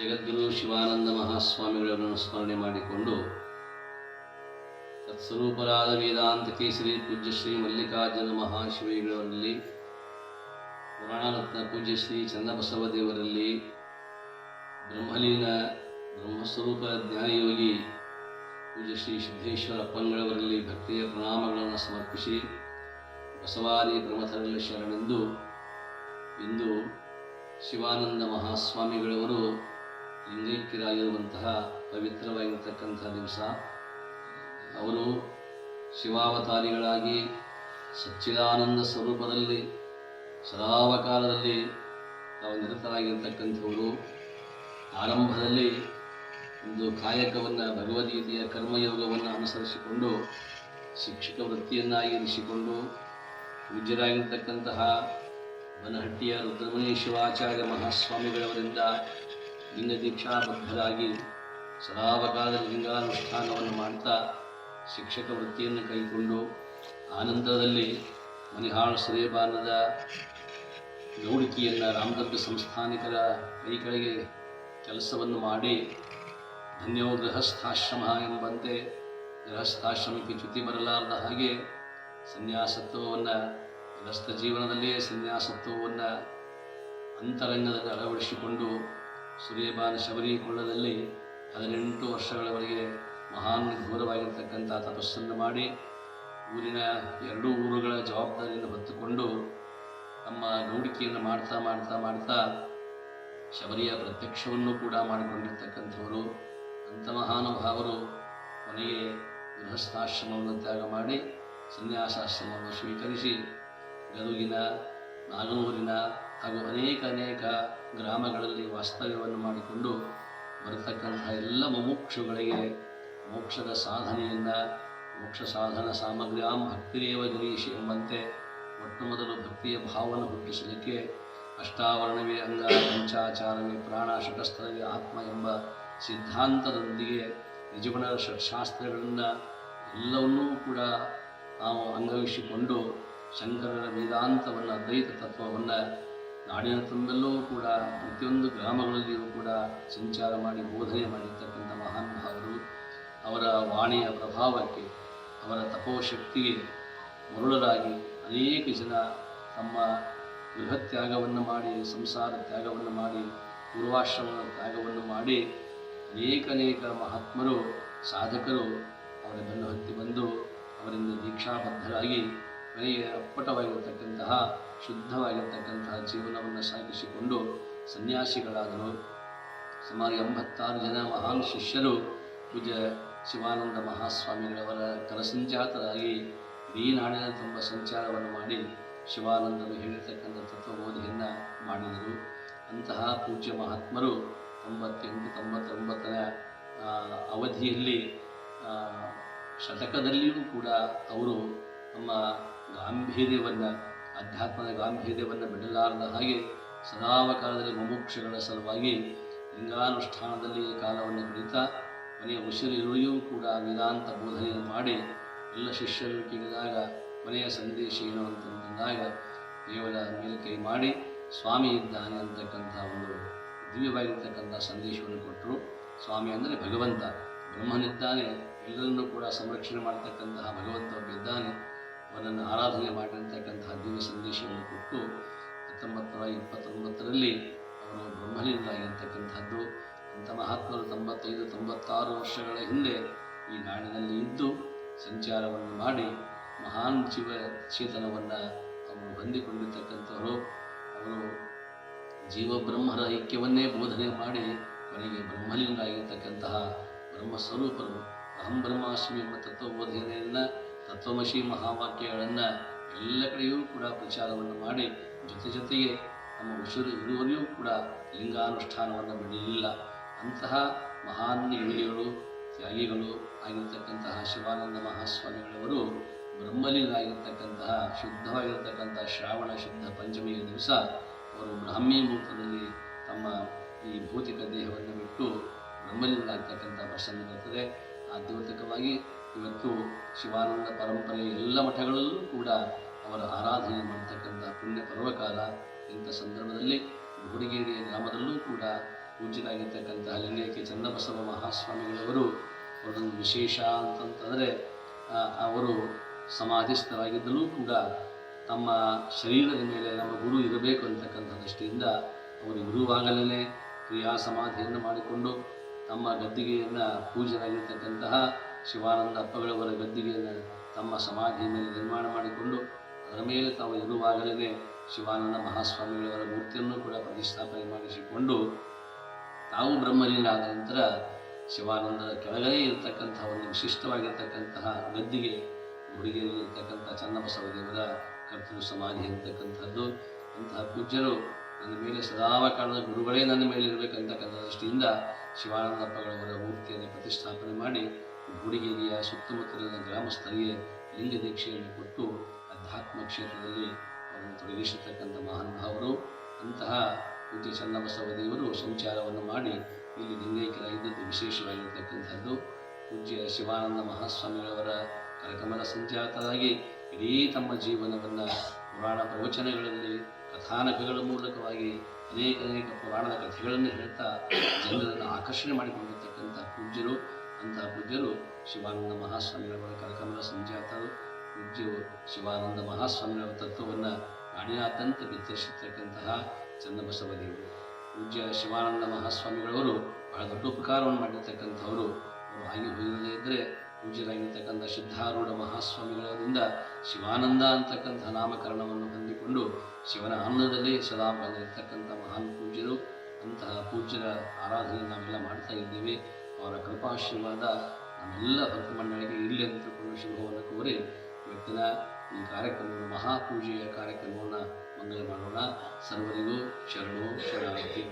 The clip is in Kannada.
ಜಗದ್ಗುರು ಶಿವಾನಂದ ಮಹಾಸ್ವಾಮಿಗಳನ್ನು ಸ್ಮರಣೆ ಮಾಡಿಕೊಂಡು ತತ್ಸ್ವರೂಪರಾದ ವೇದಾಂತ ಕೇಸರಿ ಪೂಜ್ಯ ಶ್ರೀ ಮಲ್ಲಿಕಾರ್ಜುನ ಮಹಾಶಿವಿಗಳಲ್ಲಿ ಪುರಾಣರತ್ನ ಪೂಜ್ಯ ಶ್ರೀ ಚನ್ನಬಸವ ದೇವರಲ್ಲಿ, ಬ್ರಹ್ಮಲೀನ ಬ್ರಹ್ಮಸ್ವರೂಪ ಜ್ಞಾನಯೋಗಿ ಪೂಜ್ಯ ಶ್ರೀ ಸಿದ್ದೇಶ್ವರ ಅಪ್ಪಂಗಳವರಲ್ಲಿ ಭಕ್ತಿಯ ಪ್ರಣಾಮಗಳನ್ನು ಸಮರ್ಪಿಸಿ ಬಸವಾದಿ ಬ್ರಹ್ಮಥರಲ್ಲಿ ಶರಣೆಂದು ಇಂದು ಶಿವಾನಂದ ಮಹಾಸ್ವಾಮಿಗಳವರು ಲಿಂಗೈಕ್ಯರಾಗಿರುವಂತಹ ಪವಿತ್ರವಾಗಿರ್ತಕ್ಕಂಥ ದಿವಸ. ಅವರು ಶಿವಾವತಾರಿಗಳಾಗಿ ಸಚ್ಚಿದಾನಂದ ಸ್ವರೂಪದಲ್ಲಿ, ಸದಾವಕಾಲದಲ್ಲಿ ತಾವು ನಿರತರಾಗಿರ್ತಕ್ಕಂಥವರು. ಆರಂಭದಲ್ಲಿ ಒಂದು ಕಾಯಕವನ್ನು, ಭಗವದ್ಗೀತೆಯ ಕರ್ಮಯೋಗವನ್ನು ಅನುಸರಿಸಿಕೊಂಡು ಶಿಕ್ಷಕ ವೃತ್ತಿಯನ್ನಾಗಿ ಇರಿಸಿಕೊಂಡು, ಪೂಜ್ಯರಾಗಿರ್ತಕ್ಕಂತಹ ಬನಹಟ್ಟಿಯ ರುದ್ರಮುನಿ ಶಿವಾಚಾರ್ಯ ಮಹಾಸ್ವಾಮಿಗಳವರಿಂದ ಲಿಂಗ ದೀಕ್ಷಾಬದ್ಧರಾಗಿ ಸದಾವಕಾಲ ಲಿಂಗಾನುಷ್ಠಾನವನ್ನು ಮಾಡ್ತಾ ಶಿಕ್ಷಕ ವೃತ್ತಿಯನ್ನು ಕೈಗೊಂಡು ಆನಂದದಲ್ಲಿ ಮನಿಹಾಳ್ ಸುರೇಬಾನದ ಗೌಡಿಕೆಯನ್ನು ರಾಮದುರ್ಗ ಸಂಸ್ಥಾನಿಕರ ಕೈ ಕೆಳಗೆ ಕೆಲಸವನ್ನು ಮಾಡಿ ಧನ್ಯೋ ಗೃಹಸ್ಥಾಶ್ರಮ ಎಂಬಂತೆ ಗೃಹಸ್ಥಾಶ್ರಮಕ್ಕೆ ಚ್ಯುತಿ ಬರಲಾರದ ಹಾಗೆ ಸನ್ಯಾಸತ್ವವನ್ನು, ಗೃಹಸ್ಥ ಜೀವನದಲ್ಲಿಯೇ ಸನ್ಯಾಸತ್ವವನ್ನು ಅಂತರಂಗದಲ್ಲಿ ಅಳವಡಿಸಿಕೊಂಡು ಸೂರ್ಯಬಾನ ಶಬರಿ ಕೊಳ್ಳದಲ್ಲಿ ಹದಿನೆಂಟು ವರ್ಷಗಳವರೆಗೆ ಮಹಾನ್ ಘೋರವಾಗಿರ್ತಕ್ಕಂಥ ತಪಸ್ಸನ್ನು ಮಾಡಿ ಊರಿನ ಎರಡೂ ಊರುಗಳ ಜವಾಬ್ದಾರಿಯನ್ನು ಹೊತ್ತುಕೊಂಡು ತಮ್ಮ ಗೌಡಿಕೆಯನ್ನು ಮಾಡ್ತಾ ಮಾಡ್ತಾ ಮಾಡ್ತಾ ಶಬರಿಯ ಪ್ರತ್ಯಕ್ಷವನ್ನು ಕೂಡ ಮಾಡಿಕೊಂಡಿರ್ತಕ್ಕಂಥವರು ಅಂಥ ಮಹಾನುಭಾವರು ಕೊನೆಗೆ ಗೃಹಸ್ಥಾಶ್ರಮವನ್ನು ತ್ಯಾಗ ಮಾಡಿ ಸನ್ಯಾಸಾಶ್ರಮವನ್ನು ಸ್ವೀಕರಿಸಿ ಗದುಗಿನ ನಾಗನೂರಿನ ಹಾಗೂ ಅನೇಕ ಅನೇಕ ಗ್ರಾಮಗಳಲ್ಲಿ ವಾಸ್ತವ್ಯವನ್ನು ಮಾಡಿಕೊಂಡು ಬರತಕ್ಕಂಥ ಎಲ್ಲ ಮುಮುಕ್ಷುಗಳಿಗೆ ಮೋಕ್ಷದ ಸಾಧನೆಯಿಂದ ಮೋಕ್ಷ ಸಾಧನ ಸಾಮಗ್ರ್ಯಾಂ ಭಕ್ತಿರೇವ ಗಣೇಶ ಎಂಬಂತೆ ಮೊಟ್ಟ ಮೊದಲು ಭಕ್ತಿಯ ಭಾವವನ್ನು ಹುಟ್ಟಿಸಲಿಕ್ಕೆ ಅಷ್ಟಾವರಣವೇ ಅಂಗ, ಪಂಚಾಚಾರವೇ ಪ್ರಾಣ ಶಟಸ್ಥಳವೇ ಆತ್ಮ ಎಂಬ ಸಿದ್ಧಾಂತದೊಂದಿಗೆ ನಿಜವನ ಶಾಸ್ತ್ರಗಳನ್ನು ಎಲ್ಲವನ್ನೂ ಕೂಡ ನಾವು ಅಂಗವಹಿಸಿಕೊಂಡು ಶಂಕರರ ವೇದಾಂತವನ್ನು ಅದ್ವೈತ ತತ್ವವನ್ನು ನಾಡಿನ ತುಂಬೆಲ್ಲೂ ಕೂಡ, ಪ್ರತಿಯೊಂದು ಗ್ರಾಮಗಳಲ್ಲಿಯೂ ಕೂಡ ಸಂಚಾರ ಮಾಡಿ, ಬೋಧನೆ ಮಾಡಿರ್ತಕ್ಕಂಥ ಮಹಾನುಭಾವರು ಅವರ ವಾಣಿಯ ಪ್ರಭಾವಕ್ಕೆ, ಅವರ ತಪೋಶಕ್ತಿಗೆ ಮರುಳರಾಗಿ ಅನೇಕ ಜನ ತಮ್ಮ ಗೃಹ ತ್ಯಾಗವನ್ನು ಮಾಡಿ, ಸಂಸಾರ ತ್ಯಾಗವನ್ನು ಮಾಡಿ ಪೂರ್ವಾಶ್ರಮದ ತ್ಯಾಗವನ್ನು ಮಾಡಿ ಅನೇಕ ಅನೇಕ ಮಹಾತ್ಮರು, ಸಾಧಕರು ಅವರ ಬೆನ್ನು ಹತ್ತಿ ಬಂದು ಅವರಿಂದ ದೀಕ್ಷಾಬದ್ಧರಾಗಿ ಕೊನೆಗೆ ಅಪ್ಪಟವಾಗಿರತಕ್ಕಂತಹ ಶುದ್ಧವಾಗಿರ್ತಕ್ಕಂತಹ ಜೀವನವನ್ನು ಸಾಗಿಸಿಕೊಂಡು ಸನ್ಯಾಸಿಗಳಾದರು. ಸುಮಾರು ಎಂಬತ್ತಾರು ಜನ ಮಹಾನ್ ಶಿಷ್ಯರು ಪೂಜ್ಯ ಶಿವಾನಂದ ಮಹಾಸ್ವಾಮಿಗಳವರ ಕರಸಂಜಾತರಾಗಿ ನೀನಾಡಿನ ನಾಡಿನ ತುಂಬ ಸಂಚಾರವನ್ನು ಮಾಡಿ ಶಿವಾನಂದರು ಹೇಳಿರ್ತಕ್ಕಂಥ ತತ್ವಬೋಧೆಯನ್ನು ಮಾಡಿದರು. ಅಂತಹ ಪೂಜ್ಯ ಮಹಾತ್ಮರು ತೊಂಬತ್ತೆಂಟು ತೊಂಬತ್ತೊಂಬತ್ತರ ಅವಧಿಯಲ್ಲಿ ಶತಕದಲ್ಲಿಯೂ ಕೂಡ ಅವರು ತಮ್ಮ ಗಾಂಭೀರ್ಯವನ್ನು, ಅಧ್ಯಾತ್ಮದ ಗಾಂಭೀರ್ಯವನ್ನು ಬಿಡಲಾರದ ಹಾಗೆ ಸದಾವಕಾಲದಲ್ಲಿ ಮುಮುಕ್ಷಗಳ ಸಲುವಾಗಿ ಲಿಂಗಾನುಷ್ಠಾನದಲ್ಲಿ ಕಾಲವನ್ನು ಕಳೀತಾ ಮನೆಯ ಉಸಿರಿರುವೆಯೂ ಕೂಡ ವೇದಾಂತ ಬೋಧನೆಯನ್ನು ಮಾಡಿ ಎಲ್ಲ ಶಿಷ್ಯರು ಕೇಳಿದಾಗ, ಮನೆಯ ಸಂದೇಶ ಏನು ಅಂತ ಅಂತಂದಾಗ ಕೇವಲ ಮೇಲ್ಕೈ ಮಾಡಿ ಸ್ವಾಮಿ ಇದ್ದಾನೆ ಅಂತಕ್ಕಂಥ ಒಂದು ದಿವ್ಯವಾಗಿರ್ತಕ್ಕಂಥ ಸಂದೇಶವನ್ನು ಕೊಟ್ಟರು. ಸ್ವಾಮಿ ಅಂದರೆ ಭಗವಂತ. ಬ್ರಹ್ಮನಿದ್ದಾನೆ. ಎಲ್ಲರನ್ನೂ ಕೂಡ ಸಂರಕ್ಷಣೆ ಮಾಡ್ತಕ್ಕಂತಹ ಭಗವಂತ ಒಬ್ಬ ಇದ್ದಾನೆ. ಅವನನ್ನು ಆರಾಧನೆ ಮಾಡಿರ್ತಕ್ಕಂತಹ ದಿವ್ಯ ಸಂದೇಶವನ್ನು ಕೊಟ್ಟು ಹತ್ತೊಂಬತ್ತು ನೂರ ಇಪ್ಪತ್ತೊಂಬತ್ತರಲ್ಲಿ ಅವನು ಬ್ರಹ್ಮಲೀನರಾಗಿರ್ತಕ್ಕಂಥದ್ದು ಅಂಥ ಮಹಾತ್ಮರು ತೊಂಬತ್ತೈದು, ತೊಂಬತ್ತಾರು ವರ್ಷಗಳ ಹಿಂದೆ ಈ ನಾಡಿನಲ್ಲಿ ಇದ್ದು ಸಂಚಾರವನ್ನು ಮಾಡಿ ಮಹಾನ್ ಜೀವ ಚೇತನವನ್ನು ಅವರು ಹೊಂದಿಕೊಂಡಿರ್ತಕ್ಕಂಥವರು. ಅವರು ಜೀವಬ್ರಹ್ಮರ ಐಕ್ಯವನ್ನೇ ಬೋಧನೆ ಮಾಡಿ ಕೊನೆಗೆ ಬ್ರಹ್ಮ ಬ್ರಹ್ಮಸ್ವರೂಪರು, ಅಹಂ ಬ್ರಹ್ಮಾಸ್ಮಿ ಎಂಬ ತತ್ವಬೋಧನೆಯನ್ನು ತತ್ವಮಶಿ ಮಹಾವಾಕ್ಯಗಳನ್ನು ಎಲ್ಲ ಕಡೆಯೂ ಕೂಡ ಪ್ರಚಾರವನ್ನು ಮಾಡಿ ಜೊತೆ ಜೊತೆಗೆ ನಮ್ಮ ಉಸಿರು ಇರುವವರೆಗೂ ಕೂಡ ಲಿಂಗಾನುಷ್ಠಾನವನ್ನು ಬಿಡಲಿಲ್ಲ ಅಂತಹ ಮಹಾನ್ ಯೋಗಿಗಳು ತ್ಯಾಗಿಗಳು ಆಗಿರ್ತಕ್ಕಂತಹ ಶಿವಾನಂದ ಮಹಾಸ್ವಾಮಿಗಳವರು ಬ್ರಹ್ಮಲಿಂಗಾಗಿರ್ತಕ್ಕಂತಹ ಶುದ್ಧವಾಗಿರ್ತಕ್ಕಂತಹ ಶ್ರಾವಣ ಶುದ್ಧ ಪಂಚಮಿಯ ದಿವಸ ಅವರು ಬ್ರಾಹ್ಮಿ ಮುಹೂರ್ತದಲ್ಲಿ ತಮ್ಮ ಈ ಭೌತಿಕ ದೇಹವನ್ನು ಬಿಟ್ಟು ಬ್ರಹ್ಮಲೀನರಾಗ್ತಕ್ಕಂಥ ಪ್ರಸನ್ನ ಬರ್ತದೆ ಆ ದ್ಯೋತಕವಾಗಿ ಇವತ್ತು ಶಿವಾನಂದ ಪರಂಪರೆಯ ಎಲ್ಲ ಮಠಗಳಲ್ಲೂ ಕೂಡ ಅವರ ಆರಾಧನೆ ಮಾಡತಕ್ಕಂಥ ಪುಣ್ಯ ಪರ್ವಕಾಲ ಇಂಥ ಸಂದರ್ಭದಲ್ಲಿ ಗುಡಿಗೇರಿಯ ಗ್ರಾಮದಲ್ಲೂ ಕೂಡ ಪೂಜ್ಯರಾಗಿರ್ತಕ್ಕಂಥ ಲಿಂಗೈಕ್ಯ ಚನ್ನಬಸವ ಮಹಾಸ್ವಾಮಿಗಳವರು ಅವರೊಂದು ವಿಶೇಷ ಅಂತಂತಂದರೆ ಅವರು ಸಮಾಧಿಸ್ಥರಾಗಿದ್ದಲೂ ಕೂಡ ತಮ್ಮ ಶರೀರದ ಮೇಲೆ ನಮ್ಮ ಗುರು ಇರಬೇಕು ಅಂತಕ್ಕಂಥ ದೃಷ್ಟಿಯಿಂದ ಅವರು ಗುರುವಾಗಲೇ ಕ್ರಿಯಾ ಸಮಾಧಿಯನ್ನು ಮಾಡಿಕೊಂಡು ತಮ್ಮ ಗದ್ದಿಗೆಯನ್ನು ಪೂಜ್ಯರಾಗಿರ್ತಕ್ಕಂತಹ ಶಿವಾನಂದ ಅಪ್ಪಗಳವರ ಗದ್ದಿಗೆಯನ್ನು ತಮ್ಮ ಸಮಾಧಿಯ ಮೇಲೆ ನಿರ್ಮಾಣ ಮಾಡಿಕೊಂಡು ಅದರ ಮೇಲೆ ತಾವು ಇರುವಾಗಲೇ ಶಿವಾನಂದ ಮಹಾಸ್ವಾಮಿಗಳವರ ಮೂರ್ತಿಯನ್ನು ಕೂಡ ಪ್ರತಿಷ್ಠಾಪನೆ ಮಾಡಿಸಿಕೊಂಡು ತಾವು ಬ್ರಹ್ಮಲೀನಾದ ನಂತರ ಶಿವಾನಂದರ ಕೆಳಗಡೆ ಇರತಕ್ಕಂತಹ ಒಂದು ವಿಶಿಷ್ಟವಾಗಿರ್ತಕ್ಕಂತಹ ಗದ್ದಿಗೆ ಹುಡುಗಿಯಲ್ಲಿ ಇರ್ತಕ್ಕಂಥ ಚನ್ನಬಸವ ದೇವರ ಕರ್ತೃ ಸಮಾಧಿ ಅಂತಕ್ಕಂಥದ್ದು ಅಂತಹ ಪೂಜ್ಯರು ನನ್ನ ಮೇಲೆ ಸದಾವಕಾಲದ ಗುರುಗಳೇ ನನ್ನ ಮೇಲೆ ಇರಬೇಕಂತಕ್ಕಂಥ ದೃಷ್ಟಿಯಿಂದ ಶಿವಾನಂದಪ್ಪಗಳವರ ಮೂರ್ತಿಯನ್ನು ಪ್ರತಿಷ್ಠಾಪನೆ ಮಾಡಿ ಗುಡಿಗೆರೆಯ ಸುತ್ತಮುತ್ತಲಿನ ಗ್ರಾಮಸ್ಥರಿಗೆ ಲಿಂಗ ದೀಕ್ಷೆಯನ್ನು ಕೊಟ್ಟು ಅಧ್ಯಾತ್ಮ ಕ್ಷೇತ್ರದಲ್ಲಿ ಅವರನ್ನು ತೊಡಗಿಸಿರ್ತಕ್ಕಂಥ ಮಹಾನುಭಾವರು, ಅಂತಹ ಪೂಜ್ಯ ಚನ್ನಬಸವ ದೇವರು ಸಂಚಾರವನ್ನು ಮಾಡಿ ಇಲ್ಲಿ ಲಿಂಗೈಕ್ಯರಾಗಿದ್ದದ್ದು ವಿಶೇಷವಾಗಿರ್ತಕ್ಕಂಥದ್ದು. ಪೂಜ್ಯ ಶಿವಾನಂದ ಮಹಾಸ್ವಾಮಿಗಳವರ ಕರಕಮಲ ಸಂಜಾತರಾಗಿ ಇಡೀ ತಮ್ಮ ಜೀವನವನ್ನು ಪುರಾಣ ಪ್ರವಚನಗಳಲ್ಲಿ, ಕಥಾನಕಗಳ ಮೂಲಕವಾಗಿ ಅನೇಕ ಅನೇಕ ಪುರಾಣದ ಕಥೆಗಳನ್ನು ಹೇಳ್ತಾ ಜನರನ್ನು ಆಕರ್ಷಣೆ ಮಾಡಿಕೊಂಡಿರ್ತಕ್ಕಂಥ ಪೂಜ್ಯರು ಅಂತಹ ಪೂಜ್ಯರು ಶಿವಾನಂದ ಮಹಾಸ್ವಾಮಿಯವರ ಕರಕಮಲ ಸಂಜಾತರು ಪೂಜ್ಯರು ಶಿವಾನಂದ ಮಹಾಸ್ವಾಮಿಯವರ ತತ್ವವನ್ನು ನಾಡಿನಾದ್ಯಂತ ಬಿತ್ತರಿಸಿರ್ತಕ್ಕಂತಹ ಚನ್ನಬಸವ ದೇವರು ಪೂಜ್ಯ ಶಿವಾನಂದ ಮಹಾಸ್ವಾಮಿಗಳವರು ಬಹಳ ದೊಡ್ಡ ಉಪಕಾರವನ್ನು ಮಾಡಿರ್ತಕ್ಕಂಥವರು. ಅವರು ಆಗಿ ಹೋಗಿರದೇ ಇದ್ದರೆ ಪೂಜ್ಯರಾಗಿರ್ತಕ್ಕಂಥ ಸಿದ್ಧಾರೂಢ ಮಹಾಸ್ವಾಮಿಗಳಿಂದ ಶಿವಾನಂದ ಅಂತಕ್ಕಂಥ ನಾಮಕರಣವನ್ನು ಹೊಂದಿಕೊಂಡು ಶಿವನ ಆನಂದದಲ್ಲಿ ಸದಾ ಇರ್ತಕ್ಕಂಥ ಮಹಾನ್ ಪೂಜ್ಯರು, ಅಂತಹ ಪೂಜ್ಯರ ಆರಾಧನೆ ನಾವೆಲ್ಲ ಮಾಡ್ತಾ ಇದ್ದೇವೆ. ಅವರ ಕೃಪಾಶೀರ್ವಾದ ನಮ್ಮೆಲ್ಲ ಭಕ್ತ ಮಂಡಳಿಗೆ ಇಲ್ಲೇ ಅಂತ ತಿಳ್ಕೊಂಡು ಶುಭವನ್ನು ಕೋರಿ ಇವತ್ತಿನ ಈ ಕಾರ್ಯಕ್ರಮವನ್ನು, ಮಹಾಪೂಜೆಯ ಕಾರ್ಯಕ್ರಮವನ್ನು ಮಂಗಲ ಮಾಡೋಣ. ಸರ್ವರಿಗೂ ಶರಣು ಶರಣಾರ್ಥಿ